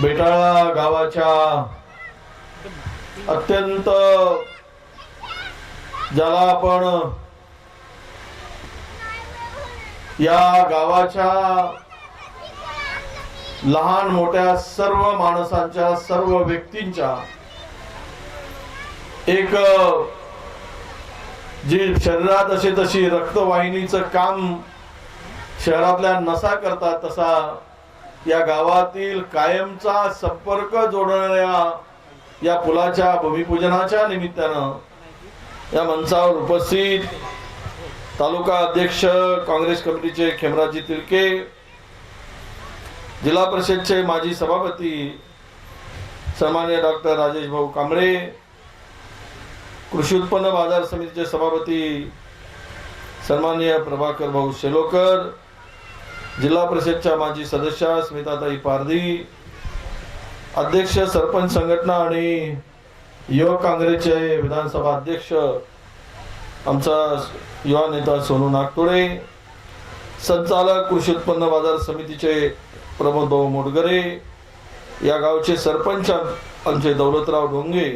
बेटाळा गावाच्या अत्यंत ज्याला आपण या गावाच्या लहान मोठ्या सर्व माणसांच्या सर्व व्यक्तींच्या एक जी शरीरात असे तशी रक्तवाहिनीचं काम शहरातल्या नसा करतात तसा या गावातील कायमचा संपर्क जोडणाऱ्या या पुलाच्या भूमिपूजनाच्या निमित्तानं या मंचावर उपस्थित तालुका अध्यक्ष काँग्रेस कमिटीचे खेमराजी तिलके जिल्हा परिषदचे माजी सभापती सन्मान्य डॉक्टर राजेश भाऊ कांबळे कृषी उत्पन्न बाजार समितीचे सभापती सन्मान्य प्रभाकर भाऊ शेलोकर जिल्हा परिषदच्या माजी सदस्या स्मिताताई पारधी अध्यक्ष सरपंच संघटना आणि युवक काँग्रेसचे विधानसभा अध्यक्ष आमचा युवा नेता सोनू नागतोडे संचालक कृषी उत्पन्न बाजार समितीचे प्रमोद भाऊ मोडगरे या गावचे सरपंच आमचे दौलतराव डोंगे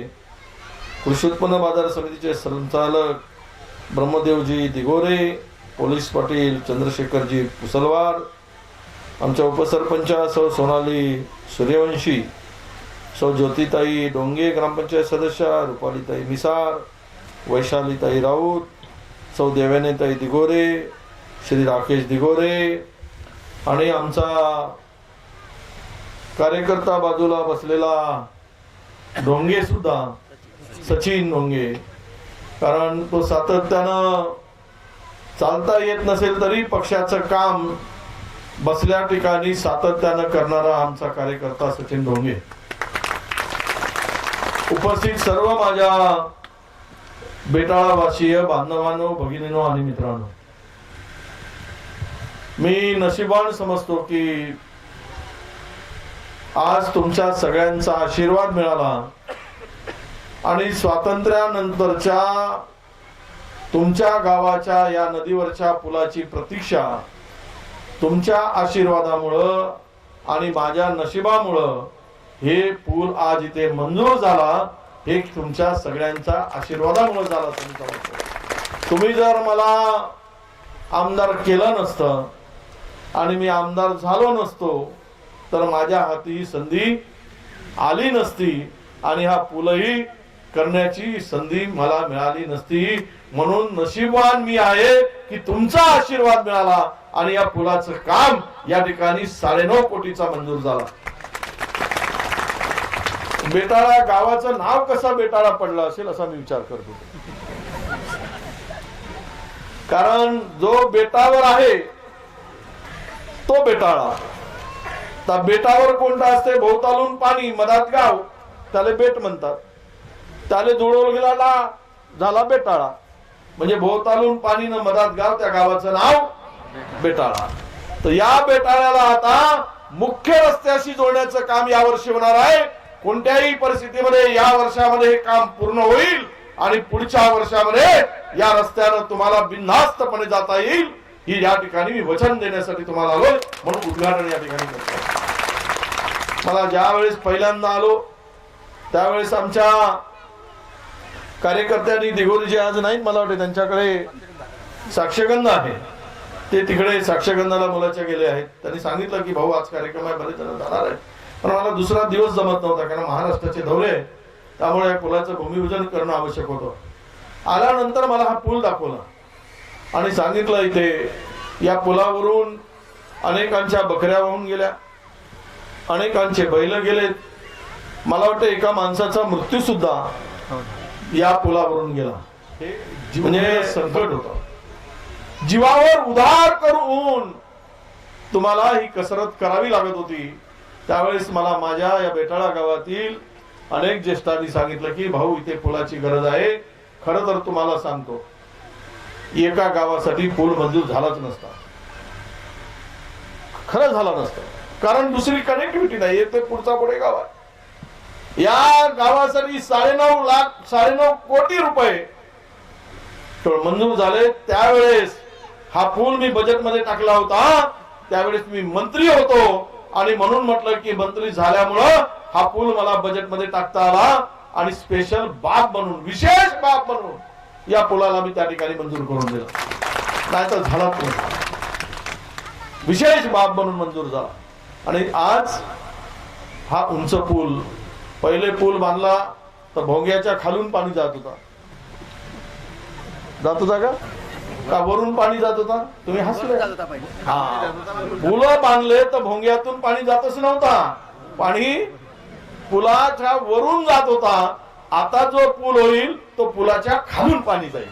कृषी उत्पन्न बाजार समितीचे संचालक ब्रह्मदेवजी दिगोरे पोलीस पाटील चंद्रशेखरजी पुसलवार आमच्या उपसरपंच सौ सोनाली सूर्यवंशी सौ ज्योतिताई डोंगे ग्रामपंचायत सदस्या रुपालीताई मिसार वैशालीताई राऊत सौ देवेनेताई दिगोरे श्री राकेश दिगोरे आणि आमचा कार्यकर्ता बाजूला बसलेला डोंगे सुद्धा सचिन डोंगे. कारण तो सातत्यानं चालता येत नसेल तरी पक्षाचं काम बसल्या ठिकाणी सातत्यानं करणारा आमचा कार्यकर्ता सचिन ढोंगे. उपस्थित सर्व माझ्या बेटाळावासीय बांधवांनो भगिनीनो आणि मित्रांनो. मी नशिबान समजतो की आज तुमच्या सगळ्यांचा आशीर्वाद मिळाला आणि स्वातंत्र्यानंतरच्या तुमच्या गावाच्या या नदीवरच्या पुलाची प्रतीक्षा तुमच्या आशीर्वादामुळं आणि माझ्या नशिबामुळं हे पूल आज इथे मंजूर झाला हे तुमच्या सगळ्यांच्या आशीर्वादामुळे झाला तुमचा तुम्ही जर मला आमदार केलं नसतं आणि मी आमदार झालो नसतो तर माझ्या हाती ही संधी आली नसती आणि हा पूलही करण्याची संधी मला मिळाली नसती. म्हणून नशीबवान मी आहे की तुमचा आशीर्वाद मिळाला आणि या पुलाचं काम या ठिकाणी साडेनऊ कोटीचा मंजूर झाला. बेटाळा गावाचं नाव कसा बेटाळा पडला असेल असा मी विचार करतो. कारण जो बेटावर आहे तो बेटाळा त्या बेटावर कोणता असते? भोवतालून पाणी मधात गाव त्याला बेट म्हणतात. त्याला जुळवलं गेला ना झाला बेटाळा. म्हणजे भोवतालून पाणी न मधात गाव त्या गावाचं नाव बेटाळा. तर या बेटाळ्याला आता मुख्य रस्त्याशी जोडण्याचं काम यावर्षी होणार आहे. कोणत्याही परिस्थितीमध्ये या वर्षामध्ये हे काम पूर्ण होईल आणि पुढच्या वर्षामध्ये या रस्त्यानं तुम्हाला बिनधास्तपणे जाता येईल. ही या ठिकाणी मी वचन देण्यासाठी तुम्हाला आलो म्हणून उद्घाटन या ठिकाणी करतो मला ज्यावेळेस पहिल्यांदा आलो त्यावेळेस आमच्या कार्यकर्त्या आणि जे आज नाहीत मला वाटते त्यांच्याकडे साक्षगंध आहे. ते तिकडे साक्षगंधाला मुलाच्या गेले आहेत. त्यांनी सांगितलं की भाऊ आज कार्यक्रम आहे बरेच जण जाणार आहे पण मला दुसरा दिवस जमत नव्हता कारण महाराष्ट्राचे दौरे आहे. त्यामुळे या पुलाचं भूमिपूजन करणं आवश्यक होतं. आल्यानंतर मला हा पूल दाखवला आणि सांगितलं इथे या पुलावरून अनेकांच्या बकऱ्या वाहून गेल्या अनेकांचे बैल गेलेत. मला वाटतं एका माणसाचा मृत्यू सुद्धा या पुलावरून गेला. हे म्हणजे संकट होतं. जीवावर उधार करून तुम्हाला ही कसरत करावी लागत होती. त्यावेळेस मला माझ्या या बेटाळा गावातील अनेक ज्येष्ठांनी सांगितलं की भाऊ इथे पुलाची गरज आहे. खरं तर तुम्हाला सांगतो एका गावासाठी पूल मंजूर झालाच नसता. खरं झाला नसतं. कारण दुसरी कनेक्टिव्हिटी नाही ते पुढचा पुढे गाव आहे. या गावासाठी साडेनऊ लाख साडेनऊ कोटी रुपये मंजूर झाले. त्यावेळेस हा पूल मी बजेटमध्ये टाकला होता. त्यावेळेस मी मंत्री होतो आणि म्हणून म्हटलं की मंत्री झाल्यामुळं हा पूल मला बजेटमध्ये टाकता आला आणि स्पेशल बाब म्हणून विशेष बाब म्हणून या पुलाला मी त्या ठिकाणी मंजूर करून दिला. नाही तर झाला पूल. विशेष बाब म्हणून मंजूर झाला. आणि आज हा उंच पूल पहिले पूल बांधला तर भोंग्याच्या खालून पाणी जात होता. जात होता का? का वरून पाणी जात होता? तुम्ही हसले हा. पुलं बांधले तर भोंग्यातून पाणी जातच नव्हता. पाणी पुलाच्या वरून जात होता. आता जो पूल होईल तो पुलाच्या खालून पाणी जाईल.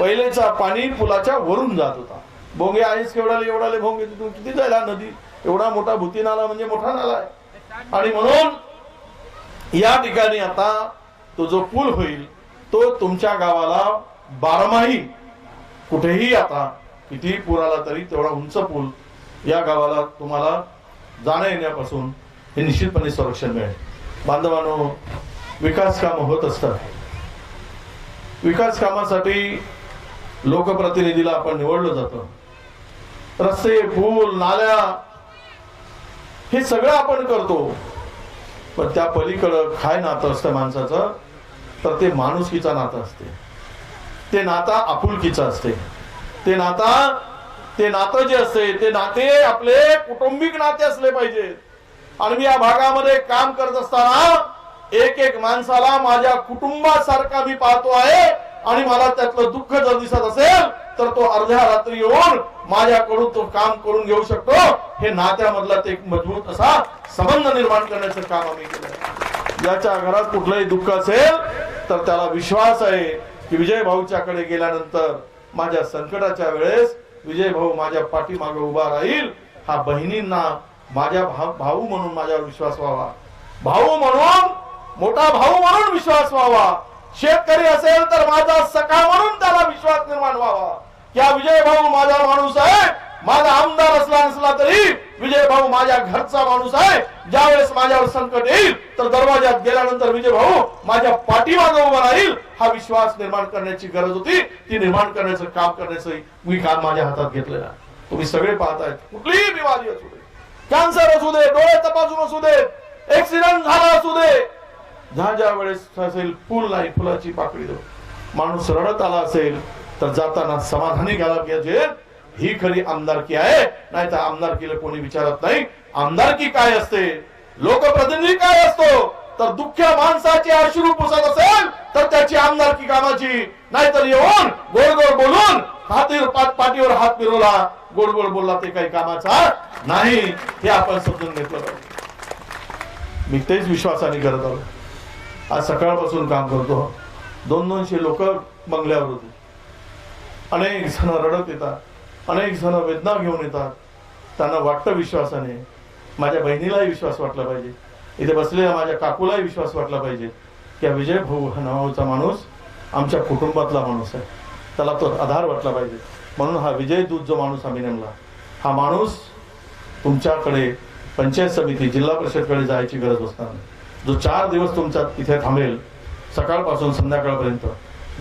पहिलेचा पाणी पुलाच्या वरून जात होता. भोंगे आहेस केवढाले एवढाले भोंगे तिथून किती जायला नदी? एवढा मोठा भूती नाला म्हणजे मोठा नाला आहे. आणि म्हणून या ठिकाणी आता तो जो पूल होईल तो तुमच्या गावाला बारमाही कुठेही आता कितीही पूर आला तरी तेवढा उंच पूल या गावाला तुम्हाला जाण्या येण्यापासून हे निश्चितपणे संरक्षण मिळेल. बांधवांनो विकास कामं होत असतात. विकास कामासाठी लोकप्रतिनिधीला आपण निवडलं जातं. रस्ते पूल नाल्या हे सगळं आपण करतो. पण त्या पलीकडं काय नातं असतं माणसाचं? तर ते माणुसकीचा नातं असते. ते नाता आपुलकीचं असते. ते नाता ते नातं जे असते ते नाते आपले कुटुंबिक नाते असले पाहिजे. आणि मी या भागामध्ये काम करत असताना एक एक माणसाला माझ्या कुटुंबासारखा मी पाहतो आहे. आणि मला त्यातलं दुःख जर दिसत असेल तर तो अर्ध्या रात्री येऊन माझ्याकडून तो काम करून घेऊ शकतो. हे नात्यामधला ते एक मजबूत असा संबंध निर्माण करण्याचं काम आम्ही केलं ज्याच्या घरात कुठलंही दुःख असेल तर त्याला विश्वास आहे की विजय भाऊच्याकडे गेल्यानंतर माझ्या संकटाच्या वेळेस विजय भाऊ माझ्या पाठीमागे उभा राहील. हा बहिणींना माझ्या भाऊ म्हणून माझ्यावर विश्वास व्हावा. भाऊ म्हणून मोठा भाऊ म्हणून विश्वास व्हावा. शेतकरी असेल तर माझा सखा म्हणून त्याला विश्वास निर्माण व्हावा. या विजय भाऊ माझा माणूस आहे? माझा आमदार असला नसला तरी विजय भाऊ माझ्या घरचा माणूस आहे. ज्यावेळेस माझ्यावर संकट येईल तर दरवाज्यात गेल्यानंतर विजय भाऊ माझ्या पाठीमागे उभा राहील. हा विश्वास निर्माण करण्याची गरज होती. ती निर्माण करण्याचं काम करण्याचं मी काम माझ्या हातात घेतलेलं आहे तुम्ही सगळे पाहतायत. कुठलीही बिमारी असू दे. कॅन्सर असू दे डोळे तपासून असू दे. ऍक्सिडेंट झाला असू दे. ज्या ज्या वेळेस असेल पूल नाही फुलाची पाकळी माणूस रडत आला असेल तर जाताना समाधानी घ्यायला पाहिजे. ही खरी आमदारकी आहे. नाही तर आमदारकीला कोणी विचारत नाही. आमदारकी काय असते? लोकप्रतिनिधी काय असतो? तर दुःख्या माणसाचे अश्रू पुसत असेल तर त्याची आमदारकी कामाची. नाहीतर येऊन गोड गोड बोलून हातीवर पाठ पाठीवर हात फिरवला गोड गोड बोलला ते काही कामाचा नाही. हे आपण समजून घेतलं पाहिजे. मी तेच विश्वासाने करत आलो. आज सकाळपासून काम करतो. दोन दोनशे लोक बंगल्यावर होते. अनेक जण रडत येतात. अनेक जण वेदना घेऊन येतात. त्यांना वाटतं विश्वासाने. माझ्या बहिणीलाही विश्वास वाटला पाहिजे. इथे बसलेल्या माझ्या काकूलाही विश्वास वाटला पाहिजे. की विजय भाऊ हा नावाचा हो माणूस? आमच्या कुटुंबातला माणूस आहे. त्याला तो आधार वाटला पाहिजे. म्हणून हा विजय दूत जो माणूस आम्ही नेमला. हा माणूस तुमच्याकडे पंचायत समिती जिल्हा परिषदकडे जायची गरज असणार नाही. जो चार दिवस तुमचा तिथे थांबेल सकाळपासून संध्याकाळपर्यंत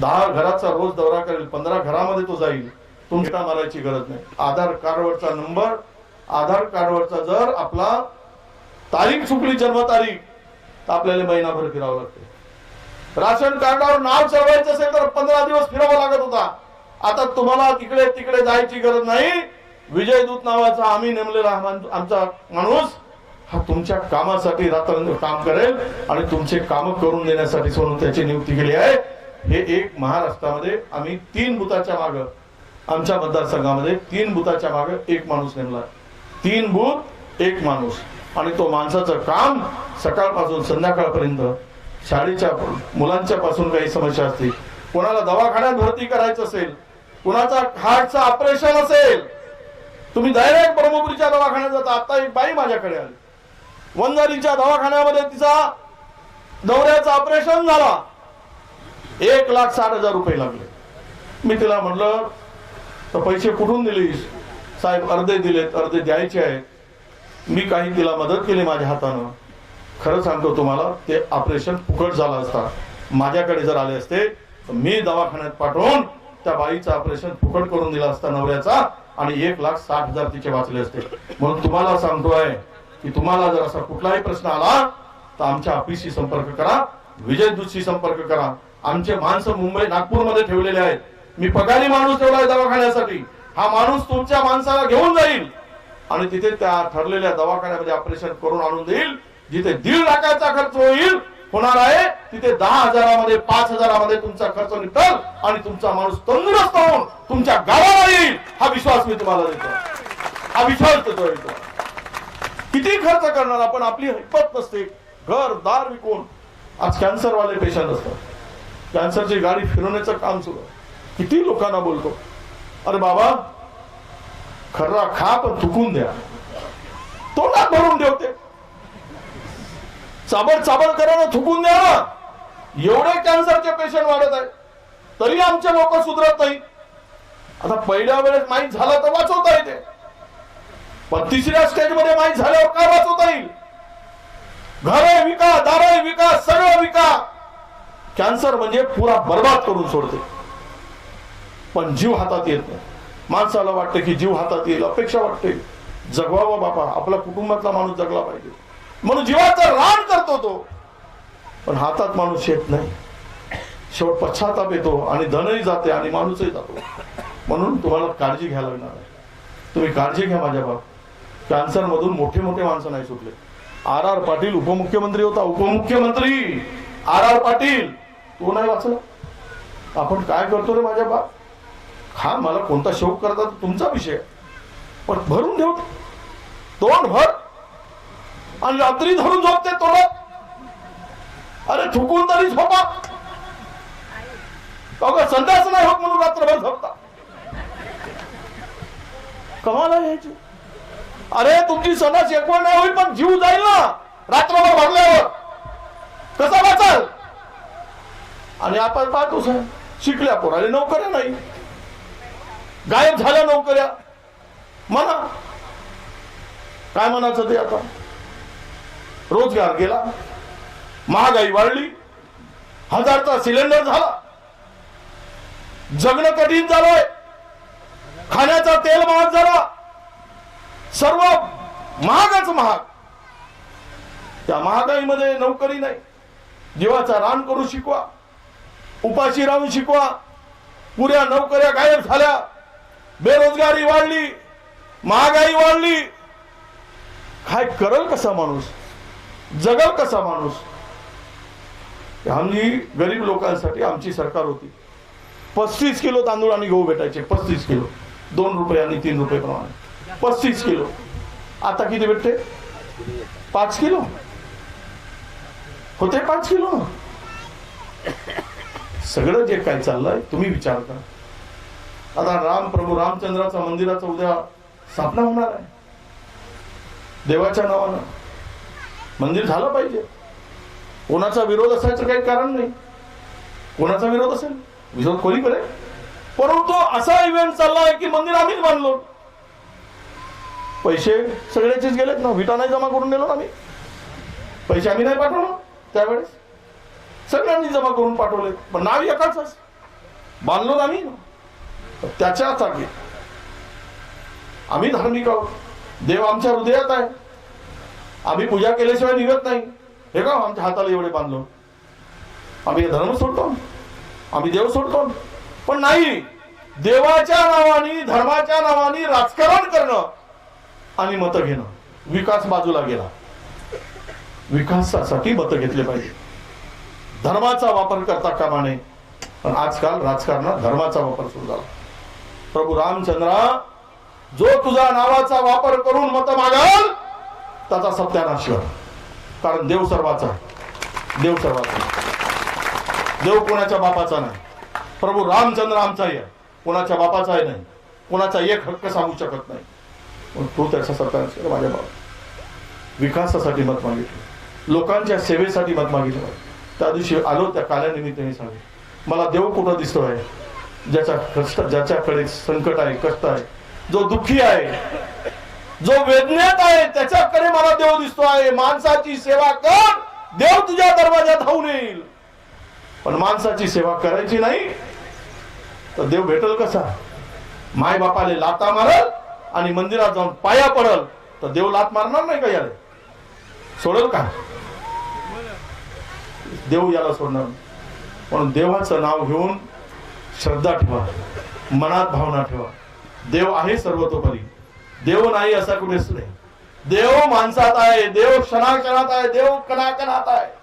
दहा घराचा रोज दौरा करेल पंधरा घरामध्ये तो जाईल तुमच्या मारायची गरज नाही. आधार कार्डवरचा नंबर आधार कार्डवरचा जर आपला तारीख चुकली जन्मतारीख तर आपल्याला महिनाभर फिरावं लागते. राशन कार्डावर नाव चढवायचं असेल तर पंधरा दिवस फिरावा लागत होता. आता तुम्हाला तिकडे तिकडे जायची गरज नाही. विजय दूत नावाचा आम्ही नेमलेला आमचा माणूस हा तुमच्या कामासाठी रात्र काम करेल आणि तुमचे काम करून देण्यासाठी म्हणून त्याची नियुक्ती केली आहे. हे एक महाराष्ट्रामध्ये आम्ही तीन बुथाच्या माग आमच्या मतदारसंघामध्ये तीन बुथाच्या माग एक माणूस नेमला. तीन बूथ एक माणूस. आणि तो माणसाचं काम सकाळपासून संध्याकाळपर्यंत शाळेच्या मुलांच्या पासून काही समस्या असतील कोणाला दवाखान्यात भरती करायचं असेल कुणाचा हार्टचं ऑपरेशन असेल तुम्ही डायरेक्ट ब्रह्मपुरीच्या दवाखान्यात जाता आता एक बाई माझ्याकडे आली. वंजारीच्या दवाखान्यामध्ये तिचा दौऱ्याचं ऑपरेशन झाला. एक लाख साठ हजार रुपये लागले. मी तिला म्हटलं तर पैसे कुठून दिलीस? साहेब अर्धे दिलेत अर्धे द्यायचे आहेत. मी काही तिला मदत केली माझ्या हातानं. खरं सांगतो तुम्हाला ते ऑपरेशन फुकट झालं असता. माझ्याकडे जर आले असते तर मी दवाखान्यात पाठवून त्या बाईचं ऑपरेशन फुकट करून दिला असता नवऱ्याचा आणि एक लाख साठ हजार तिचे वाचले असते. म्हणून तुम्हाला सांगतो आहे की तुम्हाला जर असा कुठलाही प्रश्न आला तर आमच्या ऑफिसशी संपर्क करा विजय दूतशी संपर्क करा. आमचे माणसं मुंबई नागपूरमध्ये ठेवलेले आहेत. मी पगारी माणूस ठेवला आहे दवाखान्यासाठी. हा माणूस तुमच्या माणसाला घेऊन जाईल. आणि तिथे त्या ठरलेल्या दवाखान्यामध्ये ऑपरेशन करून आणून देईल. जिथे दीड लाखाचा खर्च होईल होणार आहे तिथे दहा हजारामध्ये पाच हजारामध्ये तुमचा खर्च निघल आणि तुमचा माणूस तंदुरुस्त होऊन तुमच्या गावाला येईल. हा विश्वास मी तुम्हाला देतो. हा विश्वास देतो तुम्हाला किती खर्च करणार? आपण आपली हिंमत नसते. घर दार विकून. आज कॅन्सरवाले पेशंट असतात. कॅन्सरची गाडी फिरवण्याचं काम सुरू किती लोकांना बोलतो अरे बाबा खर्रा खा पण थुकून द्या. तोंडात भरून ठेवते. चाबड चाबड करा ना थुकून द्या. ना एवढे कॅन्सरचे पेशंट वाढत आहे तरी आमचे लोक सुधरत नाही. आता पहिल्या वेळेस माहीत झालं तर वाचवता येते. पण तिसऱ्या स्टेजमध्ये माहीत झाल्यावर काय वाचवता येईल? घरे विका दारे विका सगळं विका. कॅन्सर म्हणजे पुरा बर्बाद करून सोडते. पण जीव हातात येत नाही. माणसाला वाटतं की जीव हातात येईल अपेक्षा वाटते. जगवावा बापा आपला कुटुंबातला माणूस जगला पाहिजे. म्हणून जीवाचं रान करतो तो. पण हातात माणूस येत नाही. शेवट पश्चाताप येतो आणि धनही जाते आणि माणूसही जातो. म्हणून तुम्हाला काळजी घ्यायला लागणार आहे. तुम्ही काळजी घ्या माझ्या बाप. कॅन्सर मधून मोठे मोठे माणसं नाही सुटले. आर आर पाटील उपमुख्यमंत्री होता उपमुख्यमंत्री! R R Patil! तो नाही वाचला? आपण काय करतो रे माझ्या बाप? हा मला कोणता शोक करता तुमचा विषय. पण भरून ठेव. तोंड भर. आणि रात्री धरून झोपते तोंडात अरे थुकून तरी झोपा. अगं संध्याच नाही होत म्हणून रात्रभर झोपता. कमाला यायची अरे तुमची सणा शेकवण नाही होईल पण जीव जाईल ना. रात्रभर भरल्यावर कसा वाचाल? आणि आपण पाहतो सर शिकल्या पोराले नोकऱ्या नाही. गायब झाल्या नोकऱ्या. म्हणा. काय म्हणायचं ते आता? रोजगार गेला. महागाई वाढली. हजारचा सिलेंडर झाला. जगणं कठीण झालंय. खाण्याचा तेल महाग झाला. सर्व महागच महाग. त्या महागाईमध्ये नोकरी नाही. जीवाचा रान करू शिकवा. उपाशी राहून शिकवा. पुऱ्या नोकऱ्या गायब झाल्या. बेरोजगारी वाढली. महागाई वाढली. काय करल कसा माणूस? जगल कसा माणूस? आम्ही गरीब लोकांसाठी आमची सरकार होती. पस्तीस किलो तांदूळ आणि गहू भेटायचे पस्तीस किलो. दोन रुपये आणि तीन रुपये प्रमाणे. पस्तीस किलो. आता किती भेटते? पाच किलो? होते पाच किलो? सगळं जे काय चाललंय तुम्ही विचार करा. आता राम प्रभू रामचंद्राचा मंदिराचा उद्या स्थापना होणार आहे. देवाच्या नावानं. मंदिर झालं पाहिजे. कोणाचा विरोध असायचं काही कारण नाही. कोणाचा विरोध असेल? विरोध कोणी करेल परंतु असा इव्हेंट चाललाय की मंदिर आम्हीच बांधलो. पैसे सगळ्याचेच गेलेत ना विटा नाही जमा करून दिलो ना आम्ही पैसे आम्ही नाही पाठवलो त्यावेळेस. सगळ्यांनी जमा करून पाठवले. पण नाव एकाच बांधलो ना आम्ही त्याच्या जागी आम्ही धार्मिक आहोत. देव आमच्या हृदयात आहे. आम्ही पूजा केल्याशिवाय निघत नाही. हे का आमच्या हाताला एवढे बांधलो? आम्ही धर्म सोडतो. आम्ही देव सोडतो. पण नाही. देवाच्या नावाने धर्माच्या नावाने राजकारण करणं आणि मतं घेणं. विकास बाजूला गेला. विकासासाठी मत घेतले पाहिजे. धर्माचा वापर करता कामा नये. पण आजकाल राजकारणात धर्माचा वापर सुरू झाला. प्रभू रामचंद्रा जो तुझा नावाचा वापर करून मत मागाल त्याचा सत्यानाश कर. कारण देव सर्वाचा देव सर्वाचा देव कोणाच्या बापाचा नाही. प्रभू रामचंद्र आमचाही आहे. कोणाच्या बापाचाही नाही. कोणाचा एक हक्क सांगू शकत नाही. पण तो त्याचा माझ्या बाबा विकासासाठी मत मागितलं. लोकांच्या सेवेसाठी मत मागितलं. त्या दिवशी आलो त्या काल्यानिमित्ताने सांगितलं मला देव कुठं दिसतो आहे ज्याच्या कष्ट ज्याच्याकडे संकट आहे कष्ट आहे जो दुःखी आहे जो वेदनेत आहे त्याच्याकडे मला देव दिसतो आहे माणसाची सेवा कर देव तुझ्या दरवाज्यात धावून येईल. पण माणसाची सेवा करायची नाही तर देव भेटल कसा? माय बापाले लाता मारल आणि मंदिरात जाऊन पाया पडल तर देव लात मारणार नाही का याला? सोडल का? देव याला सोडणार पण म्हणून देवाचं नाव घेऊन श्रद्धा ठेवा. मनात भावना ठेवा. देव आहे सर्वतोपरी. देव नाही असा कुणीच नाही. देव माणसात आहे देव क्षणाक्षणात आहे देव कणाकणात आहे.